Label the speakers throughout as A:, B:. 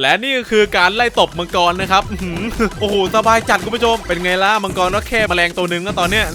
A: และนี่ก็คือการไล่ตบมังกรนะครับโอ้โหสบายจัดคุณผู้ชมเป็นไงล่ะมังกรก็แค่แมลงตัวหนึ่งก็ตอนเนี้ย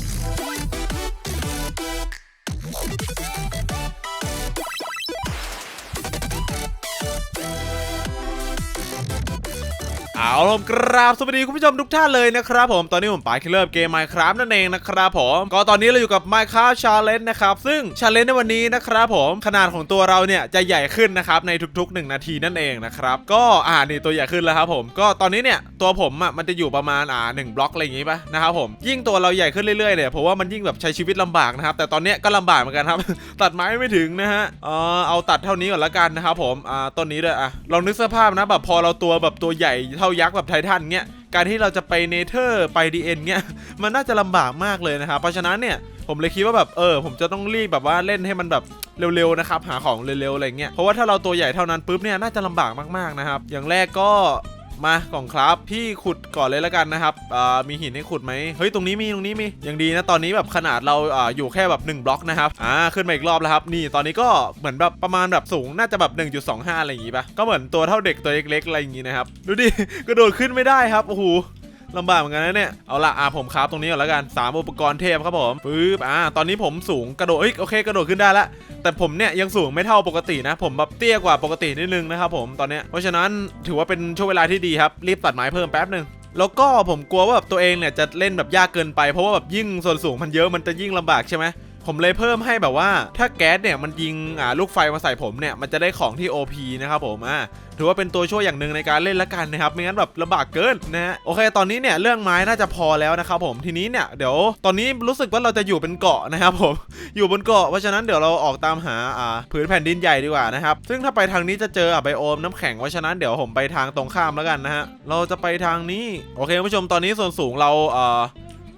A: เอาลมกราบสวัสดีคุณผู้ชมทุกท่านเลยนะครับผมตอนนี้ผมปาคิลเลอร์เกม Minecraft นั่นเองนะครับผมก็ตอนนี้เราอยู่กับ Minecraft Challenge นะครับซึ่ง Challenge ในวันนี้นะครับผมขนาดของตัวเราเนี่ยจะใหญ่ขึ้นนะครับในทุกๆ 1 นาทีนั่นเองนะครับก็อ่านี่ตัวใหญ่ขึ้นแล้วครับผมก็ตอนนี้เนี่ยตัวผมอะมันจะอยู่ประมาณอ่าหนึ่งบล็อกอะไรอย่างงี้ป่ะนะครับผมยิ่งตัวเราใหญ่ขึ้นเรื่อยๆเนี่ยผมว่ามันยิ่งแบบใช้ชีวิตลำบากนะครับแต่ตอนเนี้ยก็ลำบากเหมือนกันครับ ตัดไม้ไม่ถึงนะฮะเออเอาตัดเท่านี้ก่อนละกันนะครับผมอ่าต้นนี้ด้วยอะลองนึกสภาพนะแบบพอเราตัวแบบตัวใหญ่เท่ายักษ์แบบไททันเงี้ยการที่เราจะไปเนเธอร์ไปดีเอ็นเงี้ยมันน่าจะลำบากมากเลยนะครับเพราะฉะนั้นเนี่ยผมเลยคิดว่าแบบเออผมจะต้องรีบแบบว่าเล่นให้มันแบบเร็วๆนะครับหาของเร็วๆอะไรเงี้ยเพราะว่าถ้าเราตัวใหญ่เท่านั้นปุ๊บเนี่ยน่าจะลำบากมากๆนะครับอย่างแรกก็ มากล่องครับ พี่ขุดก่อนเลยแล้วกันนะครับมีหินให้ขุดไหมเฮ้ยตรงนี้มีตรงนี้มียังดีนะตอนนี้แบบขนาดเราออยู่แค่แบบ1บล็อกนะครับอ่าขึ้นมาอีกรอบแล้วครับนี่ตอนนี้ก็เหมือนแบบประมาณแบบสูงน่าจะแบบ 1.25 อะไรอย่างงี้ปะก็เหมือนตัวเท่าเด็กตัวเล็กๆอะไรอย่างงี้นะครับดูดิกระโดดขึ้นไม่ได้ครับโอ้โห ลำบากเหมือนกันนะเนี่ย เอาละอะผมคราฟตรงนี้ก่อนแล้วกัน3อุปกรณ์เทพครับผมปึ๊บอ่าตอนนี้ผมสูงกระโดดเอ้ยโอเคกระโดดขึ้นได้ละแต่ผมเนี่ยยังสูงไม่เท่าปกตินะ ผมแบบเตี้ยกว่าปกตินิดนึงนะครับผมตอนเนี้ยเพราะฉะนั้นถือว่าเป็นช่วงเวลาที่ดีครับรีบตัดไม้เพิ่มแป๊บหนึ่งแล้วก็ผมกลัวว่าแบบตัวเองเนี่ยจะเล่นแบบยากเกินไปเพราะว่าแบบยิ่งส่วนสูงมันเยอะมันจะยิ่งลำบากใช่ไหม ผมเลยเพิ่มให้แบบว่า ถ้าแก๊สเนี่ยมันยิงอ่าลูกไฟมาใส่ผมเนี่ยมันจะได้ของที่ OP นะครับผมอ่าถือว่าเป็นตัวช่วยอย่างหนึ่งในการเล่นละกันนะครับ ไม่งั้นแบบลำบากเกินนะฮะโอเค ตอนนี้เนี่ยเรื่องไม้น่าจะพอแล้วนะครับผมทีนี้เนี่ยเดี๋ยวตอนนี้รู้สึกว่าเราจะอยู่เป็นเกาะนะครับผมอยู่บนเกาะเพราะฉะนั้นเดี๋ยวเราออกตามหาอ่าผืนแผ่นดินใหญ่ดีกว่านะครับซึ่งถ้าไปทางนี้จะเจออะไบโอมน้ำแข็งเพราะฉะนั้นเดี๋ยวผมไปทางตรงข้ามแล้วกันนะฮะเราจะไปทางนี้โอเคผู้ชมตอนนี้ส่วนสูงเราเอ่อ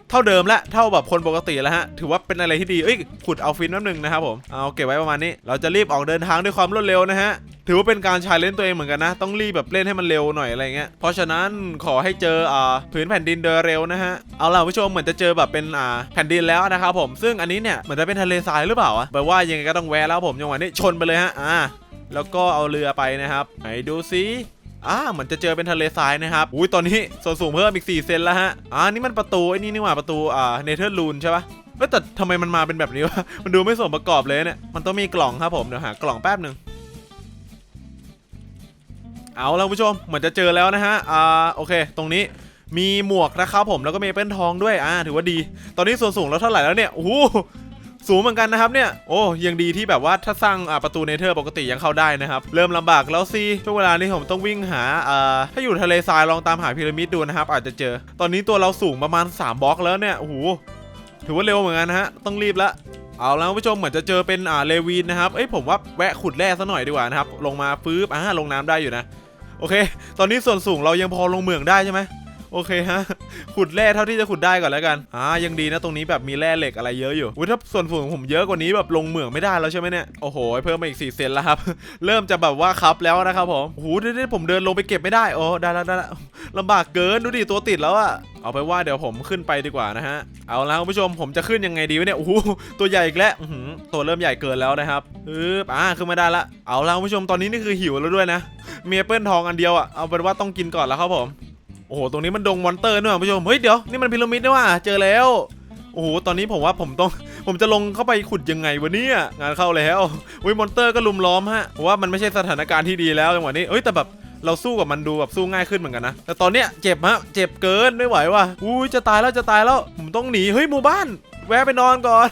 A: เท่าเดิมและเท่าแบบคนปกติแล้วฮะถือว่าเป็นอะไรที่ดีเอ้ยขุดเอาฟินแป๊บนึงนะครับผมเอาเก็บไว้ประมาณนี้ เราจะรีบออกเดินทางด้วยความรวดเร็วนะฮะถือว่าเป็นการชาเล่นตัวเองเหมือนกันนะ ต้องรีบแบบเล่นให้มันเร็วหน่อยอะไรเงี้ยเพราะฉะนั้นขอให้เจออ่าผืนแผ่นดินโดยเร็วนะฮะเอาล่ะผู้ชมเหมือนจะเจอแบบเป็นอ่าแผ่นดินแล้วนะครับผมซึ่งอันนี้เนี่ยเหมือนจะเป็นทะเลทรายหรือเปล่าอะแปลว่ายังไงก็ต้องแวะแล้วผมจังหวะนี้ชนไปเลยฮะอ่าแล้วก็เอาเรือไปนะครับไหนดูซิ อ่าเหมือนจะเจอเป็นทะเลทรายนะครับ อุ้ยตอนนี้ส่วนสูงเพิ่มอีก 4 เซนแล้วฮะ อ่านี่มันประตูไอ้นี่นี่หว่าประตูอ่าเนเธอร์ลูนใช่ปะเอ้แต่ทำไมมันมาเป็นแบบนี้วะ มันดูไม่สมประกอบเลยเนี่ย มันต้องมีกล่องครับผมเดี๋ยวหากล่องแป๊บหนึ่งเอาและคุณผู้ชมเหมือนจะเจอแล้วนะฮะ อ่าโอเค ตรงนี้มีหมวกนะครับผมแล้วก็มีเปิลทองด้วย อ่า ถือว่าดี ตอนนี้ส่วนสูงเราเท่าไหร่แล้วเนี่ย โอ้ สูงเหมือนกันนะครับเนี่ย โอ้ยังดีที่แบบว่าถ้าสร้างประตูเนเธอร์ปกติยังเข้าได้นะครับ เริ่มลำบากแล้วสิช่วงเวลานี้ผมต้องวิ่งหาอ่าถ้าอยู่ทะเลทรายลองตามหาพีระมิดดูนะครับ อาจจะเจอ ตอนนี้ตัวเราสูงประมาณ 3บล็อกแล้วเนี่ยโอ้โหถือว่าเร็วเหมือนกันนะฮะต้องรีบละเอาแล้วผู้ชมเหมือนจะเจอเป็นอ่าเลวีนนะครับ เอ้ยผมว่าแวะขุดแร่ซะหน่อยดีกว่านะครับ ลงมาฟื้บอ่าลงน้ำได้อยู่นะ โอเค ตอนนี้ส่วนสูงเรายังพอลงเหมืองได้ใช่ไหม โอเคฮะ ขุดแร่เท่าที่จะขุดได้ก่อนแล้วกัน อ่า ยังดีนะตรงนี้แบบมีแร่เหล็กอะไรเยอะอยู่อุ้ยถ้าส่วนสูงผมเยอะกว่านี้แบบลงเหมืองไม่ได้แล้วใช่ไหมเนี่ย โอ้โห เพิ่มมาอีก4เซนแล้วครับ เริ่มจะแบบว่าคับแล้วนะครับผมโอ้โหเดี๋ยวๆผมเดินลงไปเก็บไม่ได้ โอ้ ได้แล้วได้แล้วลำบากเกินดูดิตัวติดแล้วอะเอาไปว่าเดี๋ยวผมขึ้นไปดีกว่านะฮะ เอาละคุณผู้ชมผมจะขึ้นยังไงดีวะเนี่ย โอ้โห ตัวใหญ่อีกแล้วตัวเริ่มใหญ่เกินแล้วนะครับปึ๊บอ่าขึ้นมาได้ละ เอาละคุณผู้ชมตอนนี้นี่คือหิวแล้วด้วยนะมีแอปเปิลทองอันเดียวอะเอาเป็นว่าต้องกินก่อนแล้วครับผม โอ้โห ตรงนี้มันดงมอนเตอร์ด้วยผู้ชม เฮ้ย เดี๋ยว นี่มันพีระมิดนี่ว่า เจอแล้ว โอ้โห ตอนนี้ผมว่าผมต้อง ผมจะลงเข้าไปขุดยังไงวะเนี่ย งานเข้าแล้ววิมอนเตอร์ก็ลุมล้อมฮะว่ามันไม่ใช่สถานการณ์ที่ดีแล้วจังหวะนี้เอ้ย แต่แบบเราสู้กับมันดูแบบสู้ง่ายขึ้นเหมือนกันนะ แต่ตอนเนี้ยเจ็บฮะ เจ็บเกินไม่ไหวว่ะ อุ้ยจะตายแล้วจะตายแล้ว ผมต้องหนี เฮ้ยหมู่บ้าน แวะไปนอนก่อน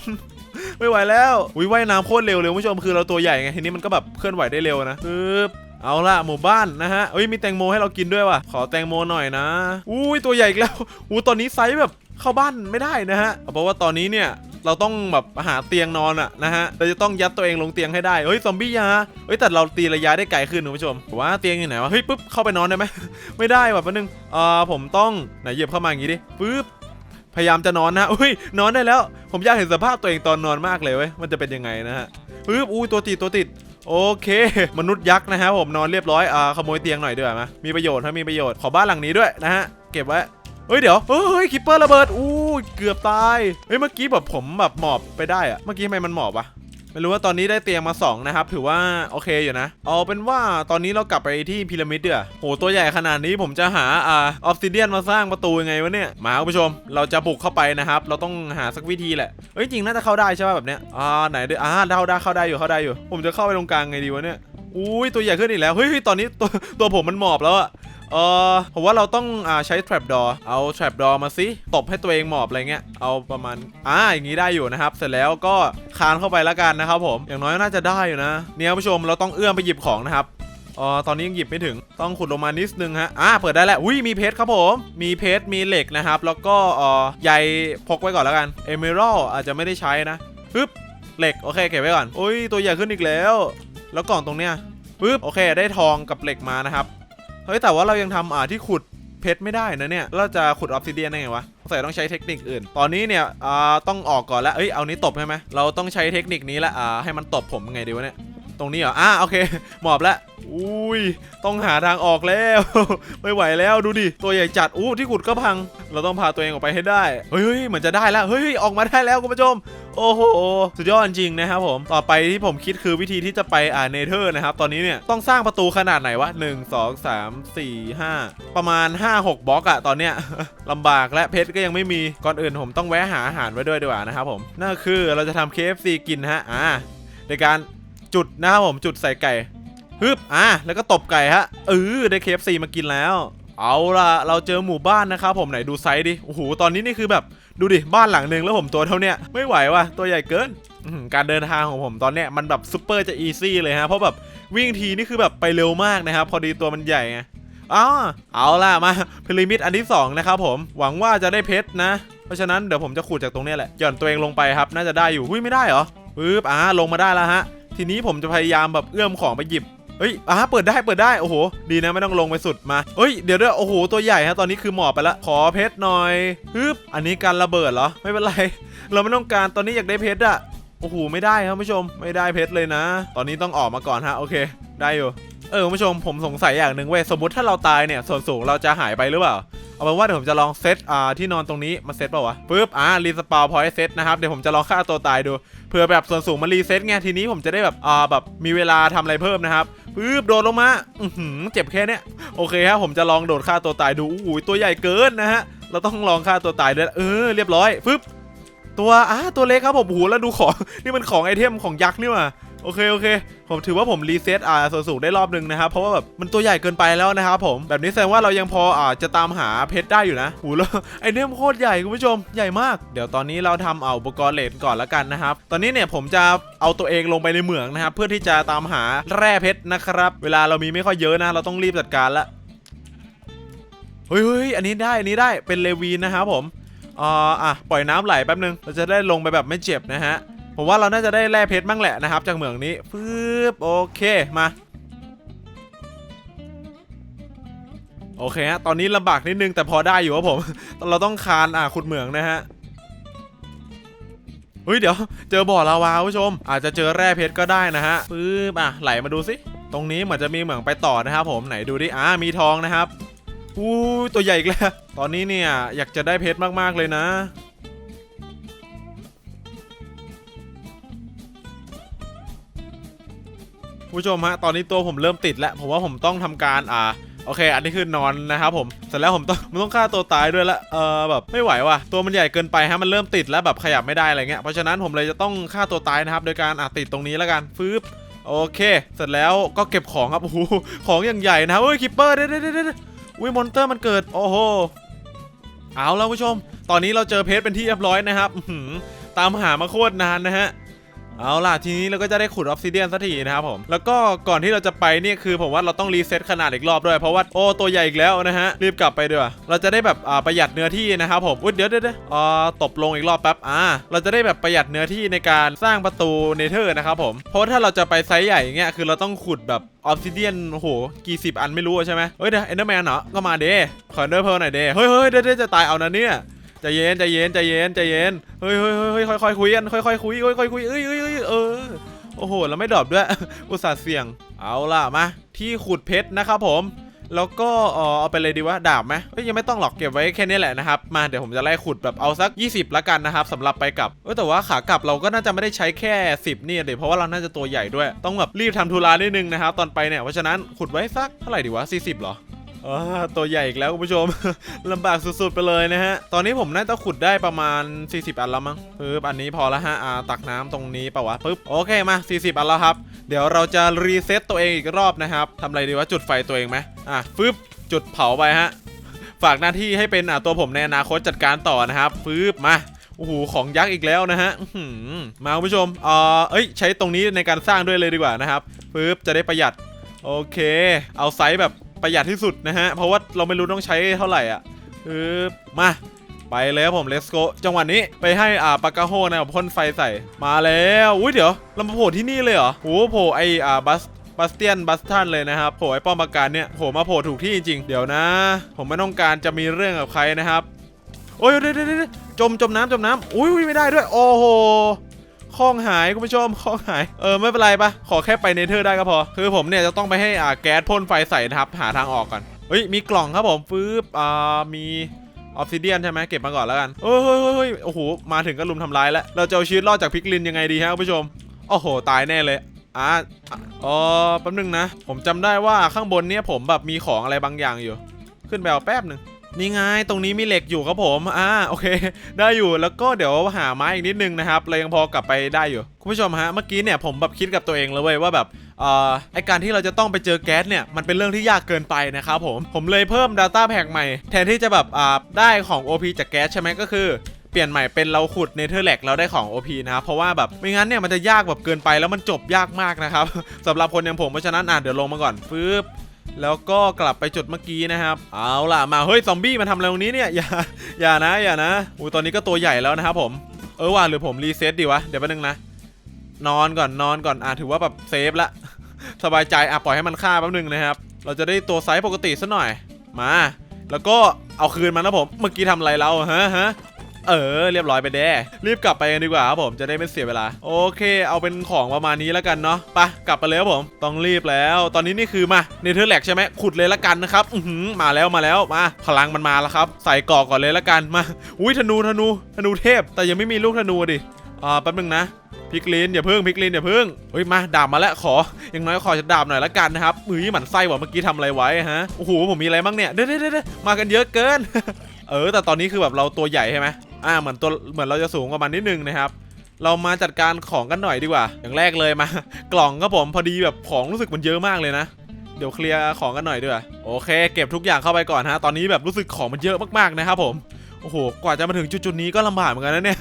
A: ไม่ไหวแล้ว อุ้ยว่ายน้ำโคตรเร็วเลยผู้ชม คือเราตัวใหญ่ไง ทีนี้มันก็แบบเคลื่อนไหวได้เร็วนะปึ๊บ เอาละหมู่บ้านนะฮะเอ้ยมีแตงโมให้เรากินด้วยว่ะ ขอแตงโมหน่อยนะ อุ้ยตัวใหญ่อีกแล้วอู้ตอนนี้ไซส์แบบเข้าบ้านไม่ได้นะฮะ เพราะว่าตอนนี้เนี่ยเราต้องแบบหาเตียงนอนอะนะฮะ เราจะต้องยัดตัวเองลงเตียงให้ได้ เฮ้ยซอมบี้ยา เฮ้ยแต่เราตีระยะได้ไกลขึ้นคุณผู้ชมว่าเตียงอยู่ไหนวะ เฮ้ยปุ๊บเข้าไปนอนได้ไหม ไม่ได้ว่ะแป๊บนึงเอ่อผมต้องไหนเหยียบเข้ามาอย่างงี้ดิปุ๊บพยายามจะนอนนะ อุ้ยนอนได้แล้ว ผมอยากเห็นสภาพตัวเองตอนนอนมากเลยเว้ย มันจะเป็นยังไงนะฮะปึ๊บอุ้ยตัวติดตัวติด โอเค มนุษย์ยักษ์นะฮะผมนอนเรียบร้อยอ่าขโมยเตียงหน่อยด้วยไหมมีประโยชน์ถ้ามีประโยชน์ขอบ้านหลังนี้ด้วยนะฮะเก็บไว้เฮ้ยเดี๋ยวเฮ้ยคิปเปอร์ระเบิดอู้เกือบตายเฮ้ยเมื่อกี้แบบผมแบบหมอบไปได้อะเมื่อกี้ทำไมมันหมอบวะ ไม่รู้ว่าตอนนี้ได้เตียงมา 2 นะครับ ถือว่าโอเคอยู่นะ เอาเป็นว่าตอนนี้เรากลับไปที่พีระมิดเดือโหตัวใหญ่ขนาดนี้ผมจะหาอ่าออฟซิเดียนมาสร้างประตูยังไงวะเนี่ย มาคุณผู้ชม เราจะบุกเข้าไปนะครับ เราต้องหาสักวิธีแหละ เอ้ยจริงน่าจะเข้าได้ใช่ป่ะแบบเนี้ย อ่าไหนด้วยอ่าเข้าได้เข้าได้อยู่เข้าได้อยู่ ผมจะเข้าไปตรงกลางไงดีวะเนี่ย อุ้ยตัวใหญ่ขึ้นอีกแล้ว เฮ้ยตอนนี้ตัวตัวผมมันหมอบแล้วอะเออผมว่าเราต้องอ่าใช้ trap door เอา trap door มาสิ ตบให้ตัวเองหมอบอะไรเงี้ย เอาประมาณ อ่า อย่างนี้ได้อยู่นะครับ เสร็จแล้วก็คานเข้าไปแล้วกันนะครับผม อย่างน้อยน่าจะได้อยู่นะ เนี่ยผู้ชมเราต้องเอื้อมไปหยิบของนะครับเออตอนนี้ยังหยิบไม่ถึง ต้องขุดลงมานิดนึงฮะ อ่า เปิดได้แล้ว อุ้ย มีเพชรครับผม มีเพชร มีเหล็กนะครับ แล้วก็เออใยพกไว้ก่อนแล้วกัน emerald อาจจะไม่ได้ใช้นะปึ๊บ เหล็ก โอเค เก็บไว้ก่อน อุ้ย ตัวใหญ่ขึ้นอีกแล้ว แล้วกล่องตรงเนี้ยปึ๊บโอเค ได้ทองกับเหล็กมานะครับเฮ้ยแต่ว่าเรายังทำอ่าที่ขุดเพชรไม่ได้นะเนี่ยเราจะขุดออฟซิเดียนได้ไงวะสงสัยต้องใช้เทคนิคอื่น ตอนนี้เนี่ยอ่าต้องออกก่อนแล้วเอ้ยเอานี้ตบใช่ไหมเราต้องใช้เทคนิคนี้ละอ่าให้มันตบผมไงดีวะเนี่ย ตรงนี้เหรออ่าโอเค หมอบแล้วอุ้ย ต้องหาทางออกแล้ว ไม่ไหวแล้วดูดิ ตัวใหญ่จัด อู้ ที่ขุดก็พัง เราต้องพาตัวเองออกไปให้ได้ เฮ้ยเหมือนจะได้แล้ว เฮ้ย ออกมาได้แล้วคุณผู้ชม โอ้โห สุดยอดจริงนะครับผม ต่อไปที่ผมคิดคือวิธีที่จะไปอ่าเนเธอร์นะครับ ตอนนี้เนี่ย ต้องสร้างประตูขนาดไหนวะ 1 2 3 4 5 ประมาณ 5 6บล็อกอะตอนเนี้ยลำบากและเพชรก็ยังไม่มี ก่อนอื่นผมต้องแวะหาอาหารไว้ด้วยดีกว่านะครับผม นั่นคือเราจะทำ KFC กินฮะ อ่าในการ จุดนะครับผมจุดใส่ไก่ฮึบอ่าแล้วก็ตบไก่ฮะเออได้ KFC มากินแล้ว เอาล่ะเราเจอหมู่บ้านนะครับผมไหนดูไซส์ดิโอ้โหตอนนี้นี่คือแบบดูดิบ้านหลังหนึ่งแล้วผมตัวเท่าเนี้ยไม่ไหวว่ะตัวใหญ่เกินการเดินทางของผมตอนเนี้ยมันแบบซุปเปอร์จะอีซี่เลยฮะเพราะแบบวิ่งทีนี่คือแบบไปเร็วมากนะครับพอดีตัวมันใหญ่ไงอ๋อเอาล่ะมาพีระมิดอันที่2นะครับผมหวังว่าจะได้เพชรนะเพราะฉะนั้นเดี๋ยวผมจะขุดจากตรงเนี้ยแหละหย่อนตัวเองลงไปครับน่าจะได้อยู่หุ้ยไม่ได้เหรอปึ๊บอ่าลงมาได้แล้วฮะ ทีนี้ผมจะพยายามแบบเอื้อมของไปหยิบเฮ้ยอ่าเปิดได้ เปิดได้ โอ้โห ดีนะ ไม่ต้องลงไปสุดมา เฮ้ย เดี๋ยวด้วยโอ้โห ตัวใหญ่ฮะ ตอนนี้คือหมอบไปละ ขอเพชรหน่อยฮึบอันนี้การระเบิดเหรอ ไม่เป็นไร เราไม่ต้องการ ตอนนี้อยากได้เพชรอะโอ้โห ไม่ได้ครับผู้ชม ไม่ได้เพชรเลยนะ ตอนนี้ต้องออกมาก่อนฮะ โอเค ได้อยู่ เออคุณผู้ชมผมสงสัยอย่างหนึ่งเว้ยสมมติถ้าเราตายเนี่ยส่วนสูงเราจะหายไปหรือเปล่า เอาเป็นว่าเดี๋ยวผมจะลองเซตอ่าที่นอนตรงนี้มาเซตเปล่าวะปึ๊บอ่ารีสปาวพอยต์เซตนะครับเดี๋ยวผมจะลองฆ่าตัวตายดูเผื่อแบบส่วนสูงมันรีเซ็ตไงทีนี้ผมจะได้แบบอ่าแบบมีเวลาทำอะไรเพิ่มนะครับปึ๊บโดดลงมาอือหือเจ็บแค่เนี้ยโอเคครับผมจะลองโดดฆ่าตัวตายดูอู้ยตัวใหญ่เกินนะฮะเราต้องลองฆ่าตัวตายด้วยเออเรียบร้อยปึ๊บตัวอะตัวเล็กครับผมโอ้โหแล้วดูของนี่มันของไอเทมของยักษ์นี่ว่า โอเคโอเค ผมถือว่าผมรีเซ็ตอ่าส่วนสูงได้รอบหนึ่งนะครับ เพราะว่าแบบมันตัวใหญ่เกินไปแล้วนะครับผม แบบนี้แสดงว่าเรายังพออ่าจะตามหาเพชรได้อยู่นะโอ้โหแล้วไอเทมโคตรใหญ่คุณผู้ชมใหญ่มาก เดี๋ยวตอนนี้เราทำเอาอุปกรณ์เลนก่อนละกันนะครับ ตอนนี้เนี่ยผมจะเอาตัวเองลงไปในเหมืองนะครับ เพื่อที่จะตามหาแร่เพชรนะครับ เวลาเรามีไม่ค่อยเยอะนะ เราต้องรีบจัดการละเฮ้ยอันนี้ได้ อันนี้ได้ เป็นเลวีนนะครับผมอ่าอะ ปล่อยน้ำไหลแป๊บนึง เราจะได้ลงไปแบบไม่เจ็บนะฮะ ผมว่าเราน่าจะได้แร่เพชรบ้างแหละนะครับ จากเหมืองนี้ฟืบโอเคมา โอเคฮะตอนนี้ลำบากนิดนึงแต่พอได้อยู่ครับผม เราต้องคานอะขุดเหมืองนะฮะเฮ้ยเดี๋ยวเจอบ่อลาวาคุณผู้ชม อาจจะเจอแร่เพชรก็ได้นะฮะฟืบอะไหลมาดูสิตรงนี้เหมือนจะมีเหมืองไปต่อนะครับผมไหนดูดิอ่ามีทองนะครับอู้ตัวใหญ่อีกแล้วตอนนี้เนี่ยอยากจะได้เพชรมากๆเลยนะ ผู้ชมฮะตอนนี้ตัวผมเริ่มติดแล้วผมว่าผมต้องทำการอ่าโอเค อันนี้คือนอนนะครับผม เสร็จแล้วผมต้องมันต้องฆ่าตัวตายด้วยละ เออแบบไม่ไหวว่ะ ตัวมันใหญ่เกินไปฮะ มันเริ่มติดแล้วแบบขยับไม่ได้อะไรเงี้ย เพราะฉะนั้นผมเลยจะต้องฆ่าตัวตายนะครับ โดยการอะติดตรงนี้แล้วกัน ฟืบโอเค เสร็จแล้วก็เก็บของครับ โอ้โห ของอย่างใหญ่นะเฮ้ยคิปเปอร์เด้เด้เด้เด้อุ้ยมอนเตอร์มันเกิด โอ้โห เอาแล้วผู้ชม ตอนนี้เราเจอเพชรเป็นที่เรียบร้อยนะครับตามหามาโคตรนานนะฮะ เอาล่ะทีนี้เราก็จะได้ขุดออฟซิเดียนสักทีนะครับผม แล้วก็ก่อนที่เราจะไปเนี่ยคือผมว่าเราต้องรีเซ็ตขนาดอีกรอบด้วยเพราะว่าโอ้ตัวใหญ่อีกแล้วนะฮะรีบกลับไปด้วยเราจะได้แบบประหยัดเนื้อที่นะครับผมอุ๊ยเดี๋ยวเดี๋ยวเดี๋อ่าตบลงอีกรอบแป๊บอ่าเราจะได้แบบประหยัดเนื้อที่ในการสร้างประตูเนเธอร์นะครับผมเพราะว่าถ้าเราจะไปไซส์ใหญ่เงี้ยคือเราต้องขุดแบบออฟซิเดียนโหกี่สิบอันไม่รู้ใช่ไหมเฮ้ยเดี๋ยวเอนเดอร์แมนเหรอก็มาเด้ขอเอนเดอร์เพลหน่อยเด้เฮ้ยเฮ้ยเดี๋ยวเดี๋ยวจะตายเอานะเนี่ย ใจเย็นใจเย็นใจเย็นใจเย็นเฮ้ยเฮ้ยเฮ้ยเฮ้ยค่อยคุยกันค่อยๆคุยค่อยๆคุยเอ้ยเอ้ยเอ้ยเออโอ้โหแล้วไม่ดรอปด้วยอุตส่าห์เสี่ยงเอาล่ะมาที่ขุดเพชรนะครับผมแล้วก็เออเอาไปเลยดีว่าดาบไหมยังไม่ต้องหรอกเก็บไว้แค่นี้แหละนะครับมาเดี๋ยวผมจะไล่ขุดแบบเอาสัก 20 ละกันนะครับสำหรับไปกลับเออแต่ว่าขากลับเราก็น่าจะไม่ได้ใช้แค่ 10 นี่เดี๋ยวเพราะว่าเราน่าจะตัวใหญ่ด้วย ต้องแบบรีบทำธุระนิดนึงนะครับตอนไปเนี่ยเพราะฉะนั้นขุดไว้สักเท่าไหร่ดีวะ40เหรออ่า ตัวใหญ่อีกแล้วคุณผู้ชม ลำบากสุดๆไปเลยนะฮะ ตอนนี้ผมน่าจะขุดได้ประมาณ 40 อันแล้วมั้งปึ๊บอันนี้พอแล้วฮะอ่าตักน้ำตรงนี้ปะวะปึ๊บโอเคมา 40 อันแล้วครับ เดี๋ยวเราจะรีเซ็ตตัวเองอีกรอบนะครับทำอะไรดีวะจุดไฟตัวเองไหมอะฟึบจุดเผาไปฮะ ฝากหน้าที่ให้เป็นอะตัวผมในอนาคตจัดการต่อนะครับฟึบมาโอ้โหของยักษ์อีกแล้วนะฮะมาคุณผู้ชมเอ่อเอ้ย ใช้ตรงนี้ในการสร้างด้วยเลยดีกว่านะครับฟึบจะได้ประหยัดโอเค เอาไซส์แบบ ประหยัดที่สุดนะฮะ เพราะว่าเราไม่รู้ต้องใช้เท่าไหร่อะฟึบมาไปเลยครับผม let's go จังหวะนี้ไปให้อ่าปากกาโฮนะครับพ่นไฟใส่มาแล้วอุ้ยเดี๋ยวเรามาโผล่ที่นี่เลยเหรอโหโผล่ไออ่าบัสบัสเตียนบัสทันเลยนะครับโผล่ไอป้อมปราการเนี่ยโผล่มาโผล่ถูกที่จริงๆเดี๋ยวนะ ผมไม่ต้องการจะมีเรื่องกับใครนะครับ โอ้ยเดี๋ยวเดี๋ยวเดี๋ยวจมจมน้ำจมน้ำอุ้ยไม่ได้ด้วย โอ้โห คลองหายคุณผู้ชมคลองหายเออไม่เป็นไรปะขอแค่ไปเนเธอร์ได้ก็พอ คือผมเนี่ยจะต้องไปให้อ่าแก๊สพ่นไฟใส่นะครับหาทางออกก่อนเฮ้ยมีกล่องครับผมฟื้บอ่ามีออฟซิเดียนใช่ไหมเก็บมาก่อนแล้วกันเฮ้ยเฮ้ยเฮ้ยโอ้โหมาถึงก็ลุมทำร้ายแล้ว เราจะเอาชีวิตรอดจากพิกลินยังไงดีฮะคุณผู้ชมโอ้โห ตายแน่เลยอะอ๋อแป๊บนึงนะ ผมจำได้ว่าข้างบนเนี้ยผมแบบมีของอะไรบางอย่างอยู่ ขึ้นไปเอาแป๊บหนึ่ง นี่ไงตรงนี้มีเหล็กอยู่ครับผมอ่าโอเค ได้อยู่แล้วก็เดี๋ยวหาไม้อีกนิดนึงนะครับเลยยังพอกลับไปได้อยู่ คุณผู้ชมฮะเมื่อกี้เนี่ยผมแบบคิดกับตัวเองเลยเว้ยว่าแบบอ่อไอการที่เราจะต้องไปเจอแก๊สเนี่ย มันเป็นเรื่องที่ยากเกินไปนะครับผม ผมเลยเพิ่ม Data Pack ใหม่ แทนที่จะแบบอ่าได้ของ OP จากแก๊สใช่ไหมก็คือ เปลี่ยนใหม่เป็นเราขุดเนเธอร์แลกเราได้ของ OP นะครับ เพราะว่าแบบไม่งั้นเนี่ยมันจะยากแบบเกินไปแล้วมันจบยากมากนะครับสำหรับคนอย่างผมเพราะฉะนั้นอะเดี๋ยวลงมาก่อนฟืบ แล้วก็กลับไปจุดเมื่อกี้นะครับ เอาล่ะมาเฮ้ยซอมบี้มาทำอะไรตรงนี้เนี่ยอย่าอย่านะอย่านะอู้ตอนนี้ก็ตัวใหญ่แล้วนะครับผมเออว่าหรือผมรีเซ็ตดีวะเดี๋ยวแป๊บนึงนะนอนก่อนนอนก่อนอะถือว่าแบบเซฟละสบายใจอะปล่อยให้มันฆ่าแป๊บนึงนะครับ เราจะได้ตัวไซส์ปกติซะหน่อยมา แล้วก็เอาคืนมันนะผมเมื่อกี้ทำอะไรเราฮะฮะ เออ เรียบร้อยไปแด้รีบกลับไปกันดีกว่าครับผมจะได้ไม่เสียเวลา โอเค เอาเป็นของประมาณนี้แล้วกันเนาะปะกลับไปเลยครับผมต้องรีบแล้ว ตอนนี้นี่คือมาเนเธอร์แลกใช่ไหมขุดเลยละกันนะครับอืมาแล้วมาแล้วมาพลังมันมาแล้วครับ ใส่กรอกก่อนเลยละกันมาอุ้ยธนูธนูธนูเทพ แต่ยังไม่มีลูกธนูดิอ่าแป๊บนึงนะพิกลินอย่าเพิ่งพิกลินอย่าเพิ่งเฮ้ยมาดาบมาแล้วขออย่างน้อยขอจะดาบหน่อยละกันนะครับมือหมันไส้ว่ะเมื่อกี้ทำอะไรไว้ฮะโอ้โหผมมีอะไรบ้างเนี่ยเด้อเด้อเด้อมากันเยอะเกิน เออ แต่ตอนนี้คือแบบเราตัวใหญ่ใช่ไหมอ่า เหมือนตัว เหมือนเราจะสูงกว่ามันนิดนึงนะครับ เรามาจัดการของกันหน่อยดีกว่า อย่างแรกเลยมา กล่องครับผม พอดีแบบของรู้สึกมันเยอะมากเลยนะ เดี๋ยวเคลียร์ของกันหน่อยดีกว่า โอเค เก็บทุกอย่างเข้าไปก่อนฮะ ตอนนี้แบบรู้สึกของมันเยอะมากๆนะครับผม โอ้โห กว่าจะมาถึงจุดๆนี้ก็ลำบากเหมือนกันนะเนี่ย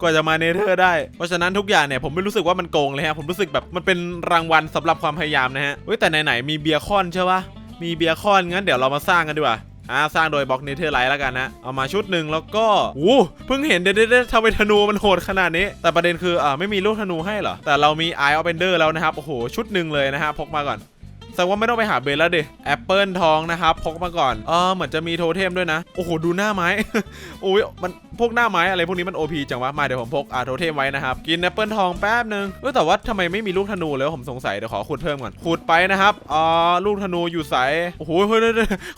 A: กว่าจะมาเนเธอร์ได้ เพราะฉะนั้นทุกอย่างเนี่ยผมไม่รู้สึกว่ามันโกงเลยฮะ ผมรู้สึกแบบมันเป็นรางวัลสำหรับความพยายามนะฮะ เฮ้ยแต่ไหนๆมีเบียร์คอนใช่ปะมีเบียร์คอนงั้นเดี๋ยวเรามาสร้างกันดีกว่า อ่าสร้างโดยบล็อกเนเธอร์ไลท์แล้วกันนะเอามาชุดหนึ่งแล้วก็วู้เพิ่งเห็นเด็ดๆทำไมธนูมันโหดขนาดนี้ แต่ประเด็นคืออ่าไม่มีลูกธนูให้เหรอแต่เรามีไอออเบนเดอร์แล้วนะครับโอ้โหชุดหนึ่งเลยนะฮะพกมาก่อน แสดงว่าไม่ต้องไปหาเบลแล้วเดิแอปเปิลทองนะครับพกมาก่อนเออเหมือนจะมีโทเทมด้วยนะ โอ้โหดูหน้าไม้โอ้ยมันพวกหน้าไม้อะไรพวกนี้มัน OP จังวะมาเดี๋ยวผมพกอ่าโทเทมไว้นะครับกินแอปเปิลทองแป๊บนึงเออแต่ว่าทำไมไม่มีลูกธนูเลยวผมสงสัยเดี๋ยวขอขุดเพิ่มก่อนขุดไปนะครับอ่าลูกธนูอยู่ใสโอ้โหเฮ้ย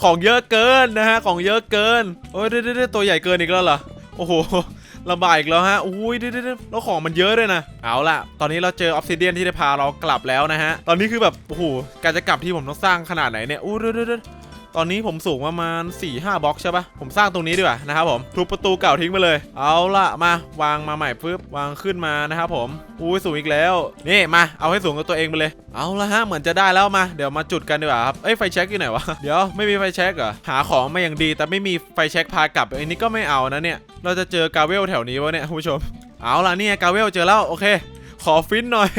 A: ของเยอะเกินนะฮะของเยอะเกินโอ้ยเด้เด้ตัวใหญ่เกินอีกแล้วเหรอโอ้โห ลำบากอีกแล้วฮะอุ้ยเด้ๆๆแล้วของมันเยอะด้วยนะเอาล่ะ ตอนนี้เราเจอออฟซิเดียนที่ได้พาเรากลับแล้วนะฮะตอนนี้คือแบบโอ้โหการจะกลับที่ผมต้องสร้างขนาดไหนเนี่ยอู้เด้ๆๆ ตอนนี้ผมสูงประมาณ 4-5บล็อกใช่ปะผมสร้างตรงนี้ดีกว่านะครับผมทุบประตูเก่าทิ้งไปเลย เอาละมาวางมาใหม่ปึ๊บวางขึ้นมานะครับผมอุ้ยสูงอีกแล้ว นี่มาเอาให้สูงกับตัวเองไปเลย เอาละฮะเหมือนจะได้แล้วมา เดี๋ยวมาจุดกันดีกว่าครับเอ้ยไฟแช็กอยู่ไหนวะเดี๋ยวไม่มีไฟแช็กเหรอหาของมาอย่างดี แต่ไม่มีไฟแช็กพากลับอันนี้ก็ไม่เอานะเนี่ย เราจะเจอกาเวลแถวนี้วะเนี่ยคุณผู้ชม เอาละเนี่ยกาเวลเจอแล้วโอเค ขอฟินหน่อย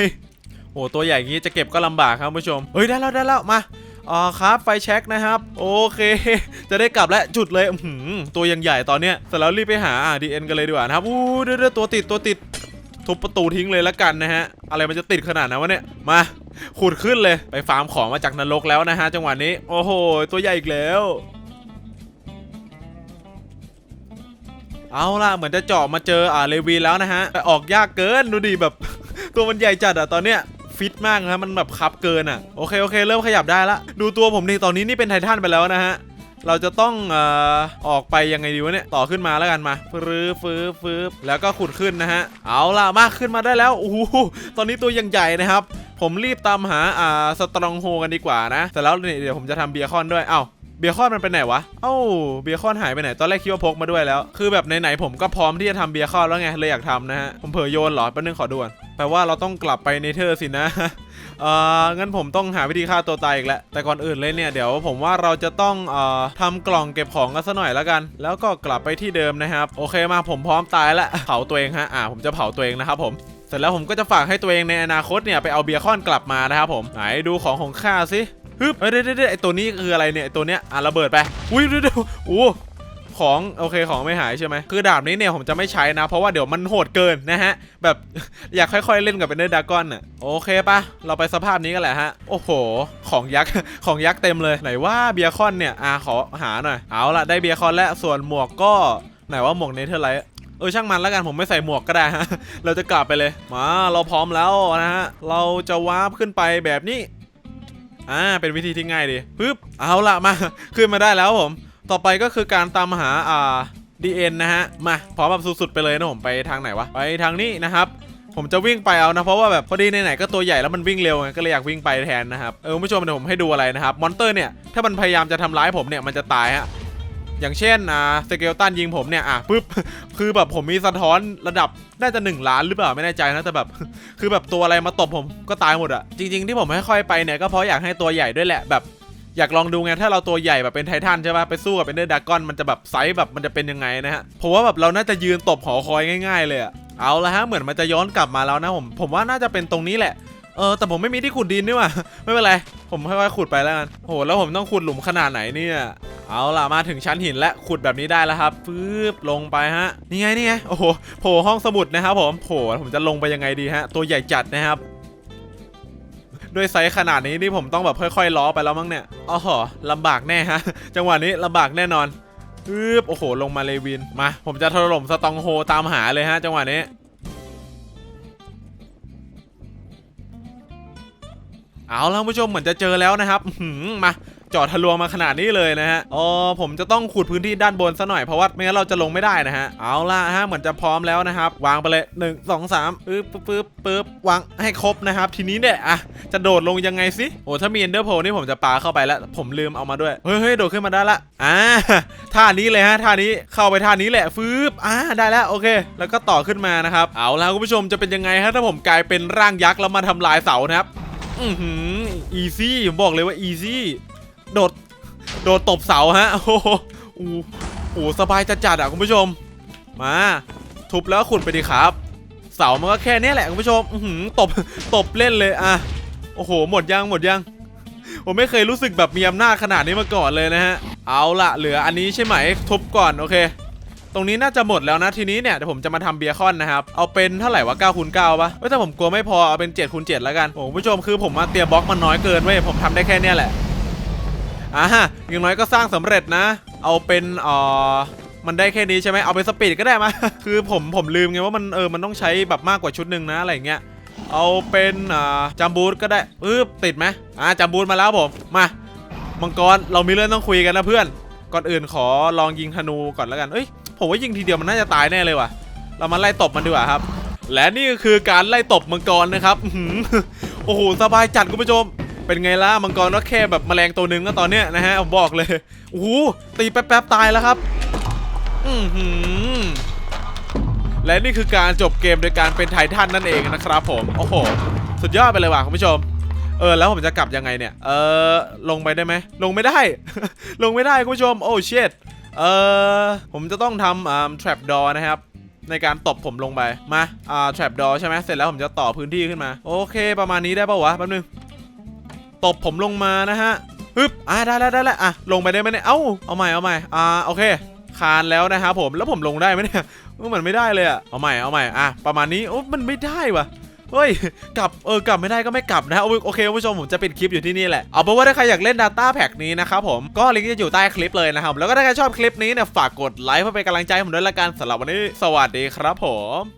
A: โอ้ตัวใหญ่งี้จะเก็บก็ลำบากครับผู้ชม เฮ้ยได้แล้วได้แล้วมา อ๋อครับไฟแช็กนะครับ โอเค จะได้กลับแล้วจุดเลยหือตัวยังใหญ่ตอนเนี้ยเสร็จแล้วรีบไปหาดีเอ็นกันเลยดีกว่านะครับอู้เด้อตัวติดตัวติดทุบประตูทิ้งเลยละกันนะฮะ อะไรมันจะติดขนาดนั้นวะเนี่ย มาขุดขึ้นเลยไปฟาร์มของมาจากนรกแล้วนะฮะ จังหวะนี้ โอ้โห ตัวใหญ่อีกแล้ว เอาล่ะ เหมือนจะเจาะมาเจออ่าเลวีแล้วนะฮะ แต่ออกยากเกินดูดิแบบ ตัวมันใหญ่จัดอะตอนเนี้ย ฟิตมากนะมันแบบคับเกินอะโอเคโอเค เริ่มขยับได้ละดูตัวผมนี่ตอนนี้นี่เป็นไททันไปแล้วนะฮะเราจะต้องเอ่อออกไปยังไงดีวะเนี่ยต่อขึ้นมาแล้วกันมาฟื้อฟื้อฟื้อแล้วก็ขุดขึ้นนะฮะ เอาล่ะมากขึ้นมาได้แล้วโอ้โหตอนนี้ตัวยังใหญ่นะครับ ผมรีบตามหาอ่าสตรองโฮกันดีกว่านะแต่แล้วเดี๋ยวผมจะทำเบียร์คอนด้วยเอ้า เบียคอนมันไปไหนวะ เอ้า เบียคอนหายไปไหน ตอนแรกคิดว่าพกมาด้วยแล้ว คือแบบไหนๆผมก็พร้อมที่จะทำเบียคอนแล้วไง เลยอยากทำนะฮะ ผมเผลอโยนเหรอแป๊บนึงขอด่วน แปลว่าเราต้องกลับไปเนเธอร์สินะ เอ่อ งั้นผมต้องหาวิธีฆ่าตัวตายอีกแล้ว แต่ก่อนอื่นเลยเนี่ย เดี๋ยวผมว่าเราจะต้อง เอ่อทำกล่องเก็บของกันซะหน่อยแล้วกัน แล้วก็กลับไปที่เดิมนะครับ โอเคมาผมพร้อมตายล้วเผาตัวเองฮะ อ่า ผมจะเผาตัวเองนะครับผมเสร็จแล้วผมก็จะฝากให้ตัวเองในอนาคตเนี่ยไปเอาเบียคอนกลับมานะครับผม ไหนดูของของข้าสิ ฮึบเอ้ยเดี๋ยวเดี๋ยวเไอตัวนี้คืออะไรเนี่ยตัวเนี้ยอะระเบิดไป อุ้ยเดี๋ยวโอ้ของโอเคของไม่หายใช่ไหมคือดาบนี้เนี่ยผมจะไม่ใช้นะ เพราะว่าเดี๋ยวมันโหดเกินนะฮะ แบบอยากค่อยๆเล่นกับเป็นเนอร์ดากอนน่ะโอเคปะเราไปสภาพนี้กันแหละฮะ โอ้โห ของยักษ์ของยักษ์เต็มเลยไหนว่าเบียคอนเนี่ยอ่าขอหาหน่อยเอาละได้เบียคอนแล้วส่วนหมวกก็ไหนว่าหมวกเนเธอร์ไลท์เออช่างมันแล้วกันผมไม่ใส่หมวกก็ได้ฮะเราจะกลับไปเลยมาเราพร้อมแล้วนะฮะเราจะวาร์ปขึ้นไปแบบนี้ อ่าเป็นวิธีที่ง่ายดีปึ๊บเอาละมาขึ้นมาได้แล้วผม ต่อไปก็คือการตามหาอ่า DN นะฮะมาพร้อมแบบสุดๆไปเลยนะผมไปทางไหนวะไปทางนี้นะครับผมจะวิ่งไปเอานะ เพราะว่าแบบพอดีไหนๆก็ตัวใหญ่แล้วมันวิ่งเร็วไงก็เลยอยากวิ่งไปแทนนะครับเออคุณผู้ชมเดี๋ยวผมให้ดูอะไรนะครับมอนเตอร์เนี่ยถ้ามันพยายามจะทำร้ายผมเนี่ยมันจะตายฮะ อย่างเช่นอ่าสเกลตันยิงผมเนี่ยอะปึ๊บคือแบบผมมีสะท้อนระดับน่าจะ 1 ล้านหรือเปล่าไม่แน่ใจนะแต่แบบ คือแบบตัวอะไรมาตบผมก็ตายหมดอะจริง ๆ ที่ผมไม่ค่อยไปเนี่ยก็เพราะอยากให้ตัวใหญ่ด้วยแหละแบบอยากลองดูไงถ้าเราตัวใหญ่แบบเป็นไททันใช่ป่ะไปสู้กับเป็นเดอร์ดากอนมันจะแบบไซส์แบบมันจะเป็นยังไงนะฮะผมว่าแบบเราน่าจะยืนตบหอคอยง่าย ๆ เลยอะเอาละฮะเหมือนมันจะย้อนกลับมาแล้วนะผมผมว่าน่าจะเป็นตรงนี้แหละเออแต่ผมไม่มีที่ขุดดินนี่หว่าไม่เป็นไรผมค่อยๆขุดไปแล้วกันโหแล้วผมต้องขุดหลุมขนาดไหนเนี่ย เอาล่ะมาถึงชั้นหินและขุดแบบนี้ได้แล้วครับฟืบลงไปฮะนี่ไงนี่ไงโอ้โหโผล่ห้องสมุดนะครับผมโผล่ผมจะลงไปยังไงดีฮะ ตัวใหญ่จัดนะครับด้วยไซส์ขนาดนี้นี่ผมต้องแบบค่อยๆล้อไปแล้วมั้งเนี่ยอ๋อหอลำบากแน่ฮะ จังหวะนี้ลำบากแน่นอนอึบโอ้โห ลงมาเลวิน มา ผมจะถล่มสตองโฮตามหาเลยฮะ จังหวะนี้เอาแล้วผู้ชมเหมือนจะเจอแล้วนะครับมา จอดทะลวงมาขนาดนี้เลยนะฮะอ๋อผมจะต้องขุดพื้นที่ด้านบนซะหน่อยเพราะว่าไม่งั้นเราจะลงไม่ได้นะฮะเอาล่ะฮะเหมือนจะพร้อมแล้วนะครับ วางไปเลย1 2 3ปึ๊บปึ๊บปึ๊บปึ๊บวางให้ครบนะครับ ทีนี้เนี่ยอะจะโดดลงยังไงสิโอ้ถ้ามีเอนเดอร์โพนี่ผมจะปาเข้าไปแล้ว ผมลืมเอามาด้วยเฮ้ยเฮ้ยโดดขึ้นมาได้ละอ่าท่านี้เลยฮะท่านี้เข้าไปท่านี้แหละฟืบอ่าได้แล้วโอเค แล้วก็ต่อขึ้นมานะครับเอาล่ะคุณผู้ชมจะเป็นยังไงฮะถ้าผมกลายเป็นร่างยักษ์แล้วมาทำลายเสานะครับอือหืออีซี่ผมบอกเลยว่าอีซี่ โดด โดดตบเสาฮะ โอ้โหอู้โอ้สบายจัดจัดๆอะคุณผู้ชม มา ทุบแล้วขุดไปดีครับ เสามันก็แค่เนี้ยแหละคุณผู้ชมอือหือตบ ตบเล่นเลยอะ โอ้โห หมดยังหมดยัง ผมไม่เคยรู้สึกแบบมีอำนาจขนาดนี้มาก่อนเลยนะฮะ เอาละเหลืออันนี้ใช่ไหม ทุบก่อนโอเค ตรงนี้น่าจะหมดแล้วนะทีนี้เนี่ยเดี๋ยวผมจะมาทำเบียร์คอนนะครับ เอาเป็นเท่าไหร่วะ9คูณ9ปะเอ้ยแต่ผมกลัวไม่พอเอาเป็น7คูณ7แล้วกัน โอ้คุณผู้ชมคือผมมาเตรียมบล็อกมันน้อยเกินเว้ยผมทำได้แค่เนี้ยแหละ อ่าอย่างน้อยก็สร้างสำเร็จนะ เอาเป็นอ่อมันได้แค่นี้ใช่ไหมเอาเป็นสปีดก็ได้มา คือผมผมลืมไงว่ามันเออมันต้องใช้แบบมากกว่าชุดหนึ่งนะอะไรเงี้ย เอาเป็นอ่าจัมบูทก็ได้ปึ๊บติดไหมอ่าจัมบูทมาแล้วผม มามังกรเรามีเรื่องต้องคุยกันนะเพื่อน ก่อนอื่นขอลองยิงธนูก่อนแล้วกัน เอ้ยผมว่ายิงทีเดียวมันน่าจะตายแน่เลยว่ะ เรามาไล่ตบมันดีกว่าครับ และนี่ก็คือการไล่ตบมังกรนะครับโอ้โหสบายจัดคุณผู้ชม เป็นไงล่ะมังกรก็แค่แบบแมลงตัวหนึ่งก็ตอนเนี้ยนะฮะผมบอกเลยโอ้โหตีแป๊บๆตายแล้วครับ อือหือและนี่คือการจบเกมโดยการเป็นไททันนั่นเองนะครับผม โอ้โห สุดยอดไปเลยว่ะคุณผู้ชม เออ แล้วผมจะกลับยังไงเนี่ย เออ ลงไปได้ไหม ลงไม่ได้ ลงไม่ได้คุณผู้ชม โอ้เชิดเออ ผมจะต้องทำอ่า trap door นะครับ ในการตบผมลงไป มา อ่า trap door ใช่ไหมเสร็จแล้วผมจะต่อพื้นที่ขึ้นมา โอเค ประมาณนี้ได้ปะวะ แป๊บนึง ตบผมลงมานะฮะฮึบอ่าได้แล้วได้แล้วอะลงไปได้ไหมเนี่ยเอ้าเอาใหม่เอาใหม่อ่าโอเค คานแล้วนะครับผมแล้วผมลงได้ไหมเนี่ยมือนไม่ได้เลยอะเอาใหม่เอาใหม่อะประมาณนี้โอ้มันไม่ได้วะเฮ้ย กลับ เออ กลับไม่ได้ก็ไม่กลับนะฮะโอโอเคคุณผู้ชม ผมจะปิดคลิปอยู่ที่นี่แหละ เอาเป็นว่าถ้าใครอยากเล่น Data Pack นี้นะครับผม ก็ลิงก์จะอยู่ใต้คลิปเลยนะครับ แล้วก็ถ้าใครชอบคลิปนี้เนี่ย ฝากกดไลค์เพื่อเป็นกำลังใจให้ผมด้วยละกันสำหรับวันนี้ สวัสดีครับผม